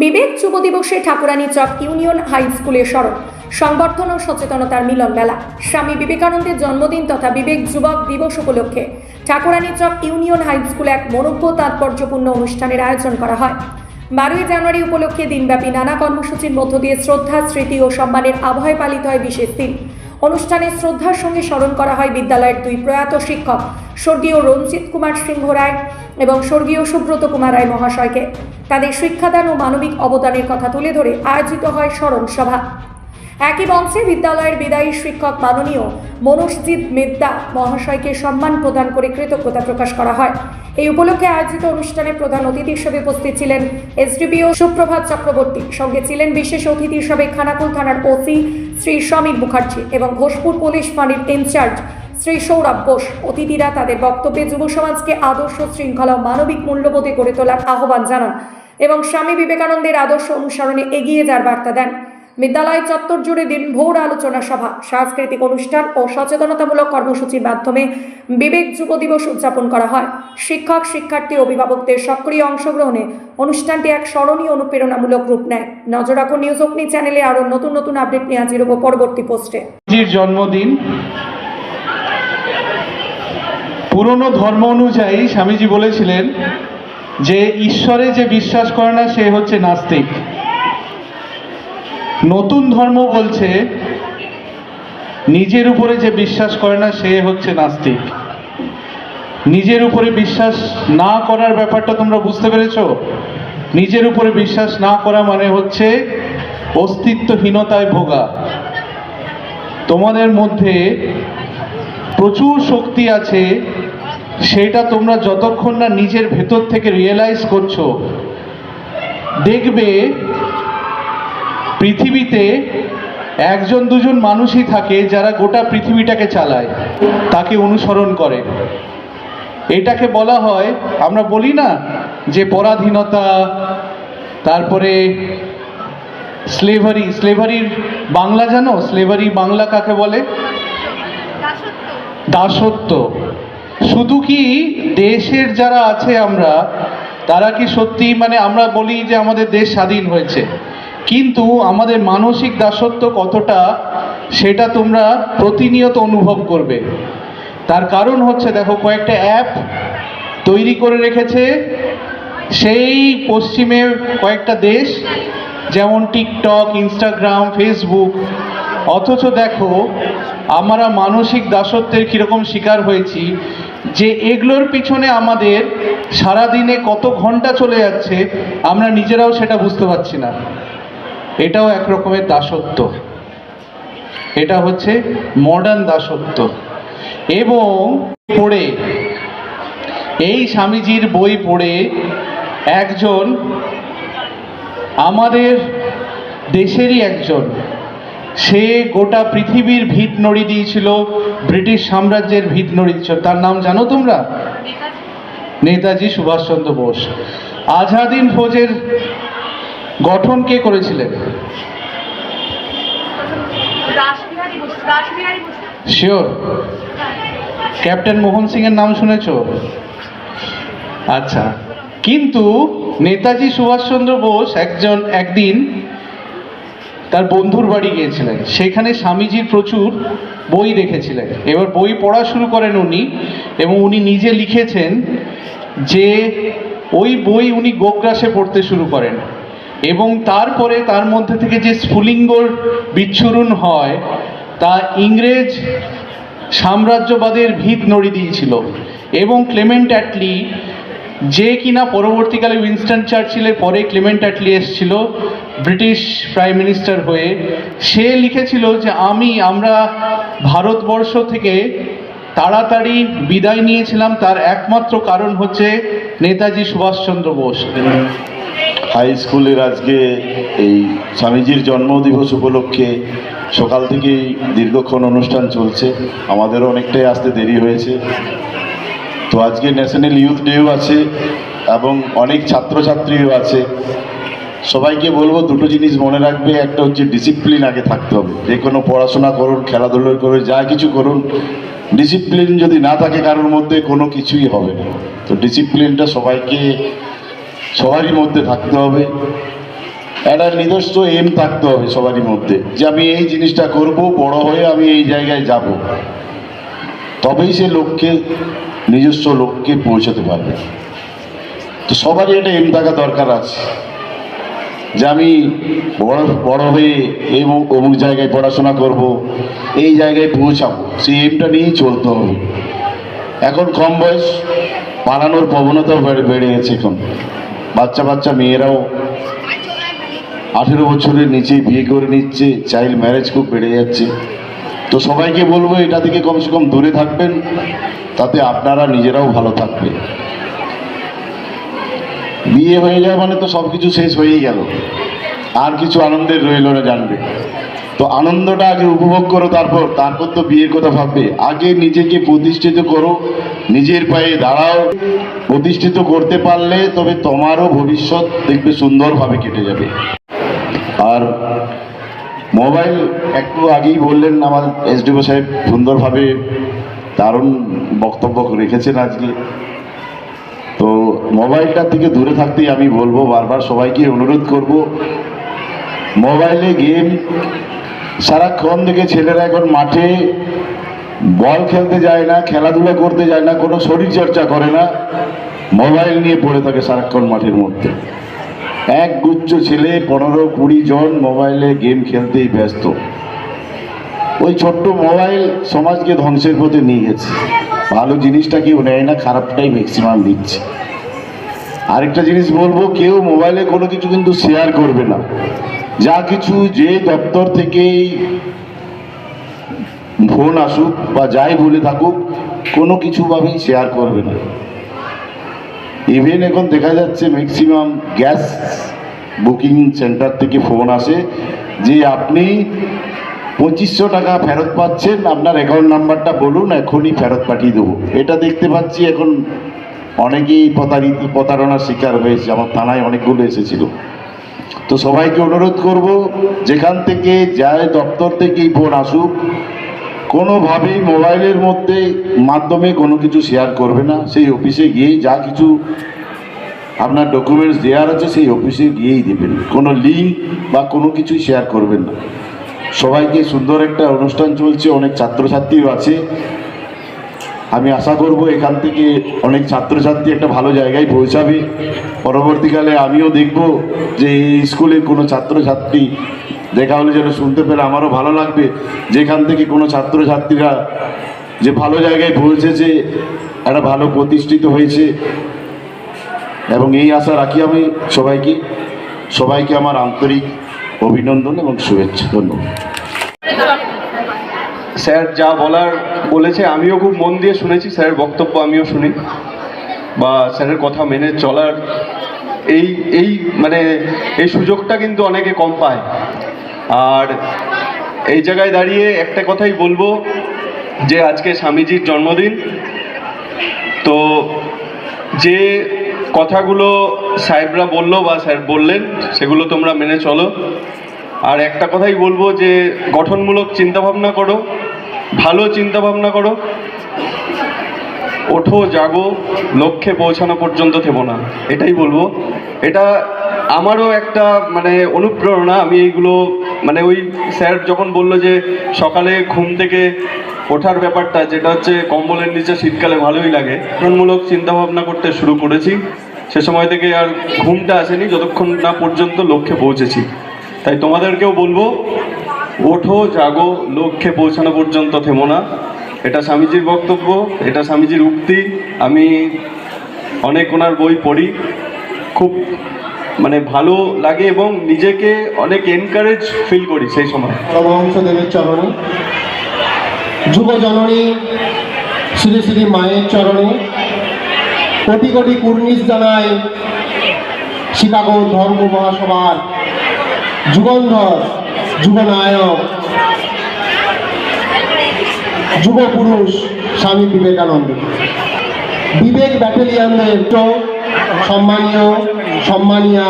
বিবেক যুব দিবসে ঠাকুরানী Chak union high স্কুলে স্মরণ। সংবর্ধন ও সচেতনতার মিলন মেলা। স্বামী বিবেকানন্দের জন্মদিন তথা বিবেক যুবক দিবস উপলক্ষে ঠাকুরানী চক ইউনিয়ন হাই স্কুলে এক মনজ্ঞ তাৎপর্যপূর্ণ অনুষ্ঠানের আয়োজন করা হয়। বারোই জানুয়ারি উপলক্ষে দিনব্যাপী নানা কর্মসূচির মধ্য দিয়ে শ্রদ্ধা, স্মৃতি ও সম্মানের আবহাওয়ায় পালিত হয় বিশেষ দিন। অনুষ্ঠানে শ্রদ্ধার সঙ্গে স্মরণ করা হয় বিদ্যালয়ের দুই প্রয়াত শিক্ষক, স্বর্গীয় রঞ্জিত কুমার সিংহ রায় এবং স্বর্গীয় সুব্রত কুমার রায় মহাশয়কে। তাদের শিক্ষাদান ও মানবিক অবদানের কথা তুলে ধরে আয়োজিত হয় স্মরণ সভা। একই মঞ্চে বিদ্যালয়ের বিদায়ী শিক্ষক মাননীয় মনোজজিৎ মেদ্দা মহাশয়কে সম্মান প্রদান করে কৃতজ্ঞতা প্রকাশ করা হয়। এই উপলক্ষে আয়োজিত অনুষ্ঠানে প্রধান অতিথি হিসেবে উপস্থিত ছিলেন এসডিপিও সুপ্রভাত চক্রবর্তী, সঙ্গে ছিলেন বিশেষ অতিথি হিসেবে খানাকুল থানার ওসি শ্রী সমীর মুখার্জি এবং ঘোষপুর পুলিশ ফাঁড়ির ইনচার্জ শ্রী সৌরভ বোস অতিথিরা তাদের বক্তব্যে যুব সমাজকে আদর্শ শৃঙ্খলা মানবিক মূল্যবোধে গড়ে তোলার আহ্বান জানান এবং স্বামী বিবেকানন্দের আদর্শ অনুসরণে এগিয়ে যাওয়ার বার্তা দেন। বিদ্যালয় চত্বর জুড়ে দিনভর আলোচনা সভা, সাংস্কৃতিক অনুষ্ঠান ও সচেতনতামূলক কর্মসূচির মাধ্যমে বিবেক যুব দিবস উদযাপন করা হয়। শিক্ষক, শিক্ষার্থী, অভিভাবকদের সক্রিয় অংশগ্রহণে অনুষ্ঠানটি এক স্মরণীয় অনুপ্রেরণামূলক রূপ নেয়। নজর রাখুন নিউজ অগ্নি চ্যানেলে আরও নতুন নতুন আপডেট নিয়ে হাজির হব পরবর্তী পোস্টে। জন্মদিন। পুরনো ধর্ম অনুযায়ী স্বামীজি বলেছিলেন যে, ঈশ্বরে যে বিশ্বাস করে না, সে হচ্ছে নাস্তিক। নতুন ধর্ম বলছে, নিজের উপরে যে বিশ্বাস করে না, সে হচ্ছে নাস্তিক। নিজের উপরে বিশ্বাস না করার ব্যাপারটা তোমরা বুঝতে পেরেছ? নিজের উপরে বিশ্বাস না করা মানে হচ্ছে অস্তিত্বহীনতায় ভোগা। তোমাদের মধ্যে প্রচুর শক্তি আছে, সেটা তোমরা যতক্ষণ না নিজের ভেতর থেকে রিয়েলাইজ করছ, দেখবে পৃথিবীতে একজন দুজন মানুষই থাকে যারা গোটা পৃথিবীটাকে চালায় তাকে অনুসরণ করে। এটাকে বলা হয় আমরা বলি না যে পরাধীনতা তারপরে স্লেভারি স্লেভারির বাংলা জানো? স্লেভারি বাংলা কাকে বলে? দাসত্ব। শুধু কি দেশের যারা আছে আমরা তারা কি সত্যি মানে আমরা বলি যে আমাদের দেশ স্বাধীন হয়েছে? কিন্তু আমাদের মানসিক দাসত্ব কতটা, সেটা তোমরা প্রতিনিয়ত অনুভব করবে। তার কারণ হচ্ছে, দেখো, কয়েকটা অ্যাপ তৈরি করে রেখেছে। সেই পশ্চিমের কয়েকটা দেশ, যেমন টিকটক, ইনস্টাগ্রাম, ফেসবুক। অথচ দেখো, আমরা মানসিক দাসত্বের কীরকম শিকার হয়েছি যে এগুলোর পিছনে আমাদের সারাদিনে কত ঘণ্টা চলে যাচ্ছে, আমরা নিজেরাও সেটা বুঝতে পারছি না। এটাও এক রকমের দাসত্ব। এটা হচ্ছে মডার্ন দাসত্ব। এবং পড়ে, এই স্বামীজির বই পড়ে একজন আমাদের দেশেরই একজন। সে গোটা পৃথিবীর ভিত নড়ি দিয়েছিল, ব্রিটিশ সাম্রাজ্যের ভিত নড়ি দিয়েছিল। তার নাম জানো তোমরা? নেতাজি সুভাষচন্দ্র বোস। আজাদিন ফৌজের গঠন কে করেছিলেন? শিওর ক্যাপ্টেন মোহন সিং এর নাম শুনেছো? আচ্ছা। কিন্তু নেতাজি সুভাষচন্দ্র বোস একজন একদিন তার বন্ধুর বাড়ি গিয়েছিলেন। সেখানে স্বামীজির প্রচুর বই রেখেছিলেন এবার বই পড়া শুরু করেন উনি এবং উনি নিজে লিখেছেন যে ওই বই উনি গোগ্রাসে পড়তে শুরু করেন। এবং তারপরে তার মধ্যে থেকে যে স্ফুলিঙ্গর বিচ্ছুরণ হয়, তা ইংরেজ সাম্রাজ্যবাদের ভিত নড়ি দিয়েছিল। এবং ক্লেমেন্ট অ্যাটলি যে কিনা পরবর্তীকালে উইনস্টন চার্চিলের পরে ক্লেমেন্ট অ্যাটলি এসেছিল ব্রিটিশ প্রাইম মিনিস্টার হয়ে। সে লিখেছিল যে, আমি, আমরা ভারতবর্ষ থেকে তাড়াতাড়ি বিদায় নিয়েছিলাম। তার একমাত্র কারণ হচ্ছে নেতাজি সুভাষচন্দ্র বোস। হাই স্কুলের আজকে এই স্বামীজির জন্মদিবস উপলক্ষে সকাল থেকেই দীর্ঘক্ষণ অনুষ্ঠান চলছে। আমাদেরও অনেকটাই আসতে দেরি হয়েছে। তো আজকে ন্যাশনাল ইউথ ডেও আছে এবং অনেক ছাত্রছাত্রীও আছে। সবাইকে বলব দুটো জিনিস মনে রাখবে। একটা হচ্ছে ডিসিপ্লিন আগে থাকতে হবে। যে কোনো পড়াশোনা করুন, খেলাধুলো করুন, যা কিছু করুন, ডিসিপ্লিন যদি না থাকে, কারোর মধ্যে কোনো কিছুই হবে না। তো ডিসিপ্লিনটা সবাইকে সবারই মধ্যে থাকতে হবে। একটা নিজস্ব এম থাকতে হবে সবারই মধ্যে। যে আমি এই জিনিসটা করব, বড় হয়ে আমি এই জায়গায় যাব। তবেই সে লক্ষ্যে নিজস্ব লক্ষ্যে পৌঁছাতে পারবে। তো সবারই একটা এম থাকা দরকার আছে। যে আমি বড় বড় হয়ে এই অমুক- জায়গায় পড়াশোনা করব, এই জায়গায় পৌঁছাবো। সেই এমটা নিয়েই চলতে হবে। এখন কম বয়স পালানোর প্রবণতাও বেড়ে গেছে এখন। বাচ্চা বাচ্চা মেয়েরাও আঠেরো বছরের নিচে বিয়ে করে নিচ্ছে চাইল্ড ম্যারেজ খুব বেড়ে যাচ্ছে। তো সবাইকে বলব, এটা থেকে কমসে কম দূরে থাকবেন, তাতে আপনারা নিজেরাও ভালো থাকবে বিয়ে হয়ে যায় মানে তো সব কিছু শেষ হয়েই গেল। আর কিছু আনন্দের রইল না জানবে। তো আনন্দটা আগে উপভোগ করো তারপর তারপর তো বিয়ের কথা ভাববে। আগে নিজেকে প্রতিষ্ঠিত করো, নিজের পায়ে দাঁড়াও। প্রতিষ্ঠিত করতে পারলে তবে তোমারও ভবিষ্যৎ দেখবে সুন্দরভাবে কেটে যাবে। আর মোবাইল একটু আগেই বললেন আমার এসডিও সাহেব, সুন্দরভাবে দারুণ বক্তব্য রেখেছেন আজকে। তো মোবাইলটা থেকে দূরে থাকতেই আমি বলব, বারবার সবাইকে অনুরোধ করব, মোবাইলে গেম সারাক্ষণ থেকে ছেলেরা এখন মাঠে বল খেলতে যায় না, খেলাধুলা করতে যায় না, কোনো শরীর চর্চা করে না, মোবাইল নিয়ে পড়ে থাকে সারাক্ষণ মাঠের মধ্যে। এক গুচ্ছ ছেলে, পনেরো কুড়ি জন মোবাইলে গেম খেলতেই ব্যস্ত। ওই ছোট্ট মোবাইল সমাজকে ধ্বংসের পথে নিয়ে গেছে। ভালো জিনিসটা কেউ নেয় না, খারাপটাই ম্যাক্সিমাম দিচ্ছে। আরেকটা জিনিস বলব, কেউ মোবাইলে কোনো কিছু কিন্তু শেয়ার করবে না। যা কিছু যে দপ্তর থেকেই ফোন আসুক বা যাই বলে থাকুক, কোনো কিছুভাবেই শেয়ার করবে না। ইভেন এখন দেখা যাচ্ছে ম্যাক্সিমাম গ্যাস বুকিং সেন্টার থেকে ফোন আসে, যে আপনি পঁচিশশো টাকা ফেরত পাচ্ছেন, আপনার অ্যাকাউন্ট নাম্বারটা বলুন, এখনই ফেরত পাঠিয়ে দেবো। এটা দেখতে পাচ্ছি এখন অনেকেই প্রতারণার শিকার হয়েছে, আমার থানায় অনেকগুলো এসেছিল। তো সবাইকে অনুরোধ করব, যেখান থেকে যায়, দপ্তর থেকেই ফোন আসুক। কোনোভাবেই মোবাইলের মধ্যে মাধ্যমে কোনো কিছু শেয়ার করবে না। সেই অফিসে গিয়েই যা কিছু আপনার ডকুমেন্টস দেওয়ার আছে, সেই অফিসে গিয়েই দেবেন। কোনো লিঙ্ক বা কোনো কিছুই শেয়ার করবেন না। সবাইকে সুন্দর একটা অনুষ্ঠান চলছে, অনেক ছাত্রছাত্রীও আছে। আমি আশা করব এখান থেকে অনেক ছাত্রছাত্রী একটা ভালো জায়গায় পৌঁছাবে। পরবর্তীকালে আমিও দেখব যে এই স্কুলে কোনো ছাত্রছাত্রী, দেখা হলে যেন শুনতে পেলে আমারও ভালো লাগবে। যেখান থেকে কোনো ছাত্রছাত্রীরা যে ভালো জায়গায় পৌঁছেছে, একটা ভালো প্রতিষ্ঠিত হয়েছে। এবং এই আশা রাখি আমি সবাইকে। সবাইকে আমার আন্তরিক অভিনন্দন এবং শুভেচ্ছা। ধন্যবাদ। স্যার যা বলার বলেছে, আমিও খুব মন দিয়ে শুনেছি, স্যারের বক্তব্য আমিও শুনি। বা স্যারের কথা মেনে চলার এই এই মানে এই সুযোগটা কিন্তু অনেকে কম পায়। আর এই জায়গায় দাঁড়িয়ে একটা কথাই বলব, যে আজকে স্বামীজির জন্মদিন, তো যে কথাগুলো সাহেবরা বলল বা স্যার বললেন, সেগুলো তোমরা মেনে চলো। আর একটা কথাই বলব যে গঠনমূলক চিন্তাভাবনা করো ভালো চিন্তা ভাবনা করো। ওঠো, জাগো, লক্ষ্যে পৌঁছানো পর্যন্ত থেবো না। এটাই বলব। এটা আমারও একটা মানে অনুপ্রেরণা। আমি এইগুলো মানে ওই স্যার যখন বলল যে সকালে ঘুম থেকে ওঠার ব্যাপারটা, যেটা হচ্ছে কম্বলের নিচে শীতকালে ভালোই লাগে গঠনমূলক চিন্তাভাবনা করতে শুরু করেছি। সে সময় থেকে আর ঘুমটা আসেনি, যতক্ষণ না পর্যন্ত লক্ষ্যে পৌঁছেছি। তাই তোমাদেরকেও বলব ওঠো, জাগো, লক্ষ্যে পৌঁছানো পর্যন্ত থেমো না। এটা স্বামীজির বক্তব্য, এটা স্বামীজির উক্তি। আমি অনেক ওনার বই পড়ি। খুব মানে ভালো লাগে এবং নিজেকে অনেক এনকারেজ ফিল করি সেই সময়। পরমহংসদেবের চরণে। যুব জননী, শ্রী শ্রী মায়ের চরণে। কোটি কোটি কুর্নিশ জানায় শিকাগো ধর্ম মহাসভার যুগন্ধর। যুবনায়ক যুব পুরুষ স্বামী বিবেকানন্দ। বিবেক ব্যাটালিয়ানদের সম্মানীয়, সম্মানিয়া,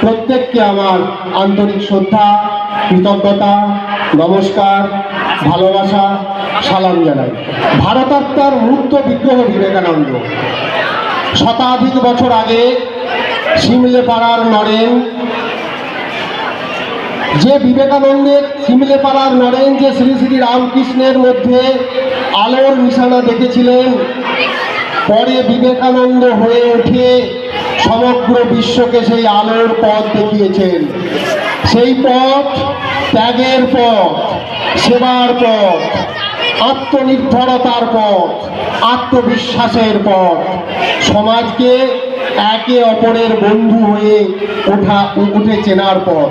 প্রত্যেককে আমার আন্তরিক শ্রদ্ধা, কৃতজ্ঞতা, নমস্কার, ভালোবাসা, সালাম জানাই। ভারতাত্মার মূর্ত বিগ্রহ বিবেকানন্দ। শতাধিক বছর আগে সিমলে পাড়ার নরেন যে বিবেকানন্দের শিমলেপাড়ার নরেন্দ্র শ্রী শ্রী রামকৃষ্ণের মধ্যে আলোর নিশানা দেখেছিলেন, পরে বিবেকানন্দ হয়ে উঠে সমগ্র বিশ্বকে সেই আলোর পথ দেখিয়েছেন। সেই পথ ত্যাগের পথ, সেবার পথ, আত্মনির্ভরতার পথ, আত্মবিশ্বাসের পথ। সমাজকে একে অপরের বন্ধু হয়ে ওঠা, উঠে চেনার পথ।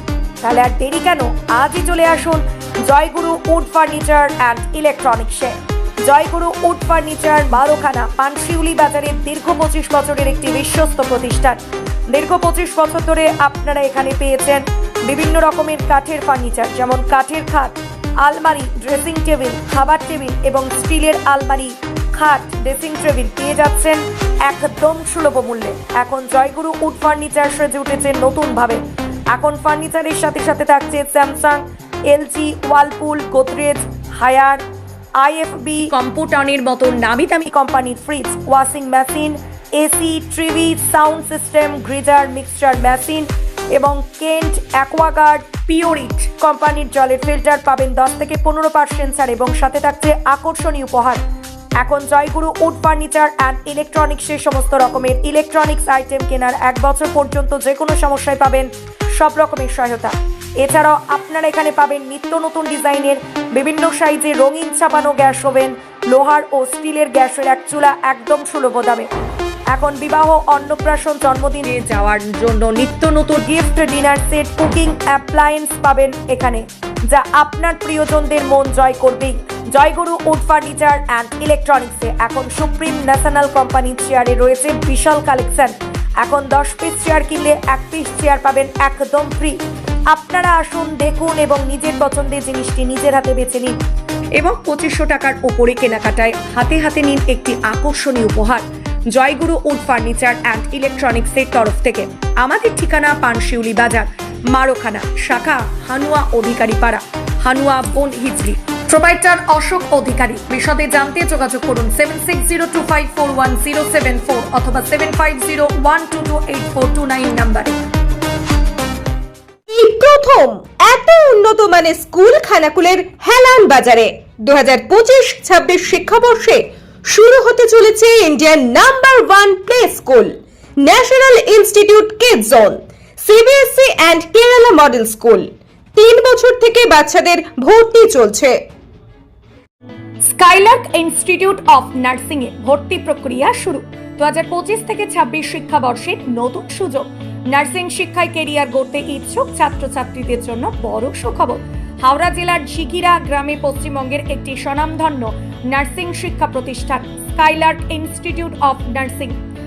তাহলে আর দেরি কেন? আজই চলে আসুন জয়গুরু উড ফার্নিচার অ্যান্ড ইলেকট্রনিক্সে। জয়গুরু উড ফার্নিচার বারোখানা পানশিউলি বাজারের দীর্ঘ পঁচিশ বছরের একটি বিশ্বস্ত প্রতিষ্ঠান। দীর্ঘ পঁচিশ বছর ধরে আপনারা এখানে পেয়েছেন বিভিন্ন রকমের কাঠের ফার্নিচার, যেমন কাঠের খাট, আলমারি ড্রেসিং টেবিল খাবার টেবিল এবং স্টিলের আলমারি, খাট ড্রেসিং টেবিল পেয়ে যাচ্ছেন একদম সুলভ মূল্যে। এখন জয়গুরু উড ফার্নিচার সেজে উঠেছে নতুনভাবে। এখন ফার্নিচারের সাথে সাথে থাকছে Samsung LG Whirlpool Godrej Haier IFB কম্পুটানের মতো নামি দামি কোম্পানির fridge washing machine AC TV sound system geyser mixture machine এবং কেন্ট অ্যাকোয়াগার্ড পিওরিট কোম্পানির জলের ফিল্টার পাবেন দশ থেকে পনেরো পার্সেন্ট ছাড় এবং সাথে থাকছে আকর্ষণীয় উপহার। এখন জয়গুরু উড ফার্নিচার অ্যান্ড ইলেকট্রনিক্সের সমস্ত রকমের ইলেকট্রনিক্স আইটেম কেনার এক বছর পর্যন্ত যে কোনো সমস্যায় পাবেন। সব রকমের সহায়তা। এছাড়াও আপনারা এখানে পাবেন নিত্য নতুন ডিজাইনের বিভিন্ন সাইজে রঙিন ছাপানো গ্যাস ওভেন, লোহার ও স্টিলের গ্যাসের এক চুলা একদম সুলভ দামে। এখন বিবাহ, অন্নপ্রাশন, জন্মদিনে যাওয়ার জন্য নিত্য নতুন gift, dinner set, cooking appliance পাবেন এখানে, যা আপনার প্রিয়জনদের মন জয় করবেই। জয়গুরু উড ফার্নিচার অ্যান্ড ইলেকট্রনিক্সে এখন সুপ্রিম ন্যাশনাল কোম্পানির চেয়ারে রয়েছে বিশাল কালেকশন। এখন দশ পিস চেয়ার কিনলে এক পিস চেয়ার পাবেন একদম ফ্রি আপনারা আসুন, দেখুন এবং নিজের পছন্দের জিনিসটি নিজের হাতে বেছে নিন এবং পঁচিশশো টাকার ওপরে কেনাকাটায় হাতে হাতে নিন একটি আকর্ষণীয় উপহার। জয়গুরু উড ফার্নিচার অ্যান্ড ইলেকট্রনিক্সের তরফ থেকে। আমাদের ঠিকানা পানশিউলি বাজার, মারোখানা, শাখা, হানুয়া অধিকারী পাড়া হানুয়া বন হিজড়ি। প্রোপাইটার অশোক অধিকারী। বিশদে জানতে যোগাযোগ করুন seven six zero two five four one zero seven four অথবা seven five zero one two two eight four two nine নাম্বারে। প্রথম এত উন্নত মানের স্কুল খানাকুলের হেলান বাজারে দু হাজার পঁচিশ ছাব্বিশ শিক্ষাবর্ষে শুরু হতে চলেছে Indian number one play school, national institute kid zone CBSE and Kerala model school. তিন বছর থেকে বাচ্চাদের ভর্তি চলছে। স্কাইলার্ক ইনস্টিটিউট অফ নার্সিং এ ভর্তি প্রক্রিয়া শুরু। দু হাজার পঁচিশ থেকে ছাব্বিশ শিক্ষাবর্ষের নতুন সুযোগ। নার্সিং শিক্ষায় কেরিয়ার গড়তে ইচ্ছুক ছাত্রছাত্রীদের জন্য বড় সুখবর। হাওড়া জেলার ঝিকিরা গ্রামে পশ্চিমবঙ্গের একটি স্বনামধন্য নার্সিং শিক্ষা প্রতিষ্ঠান, স্কাইলার্ক ইনস্টিটিউট অফ নার্সিং।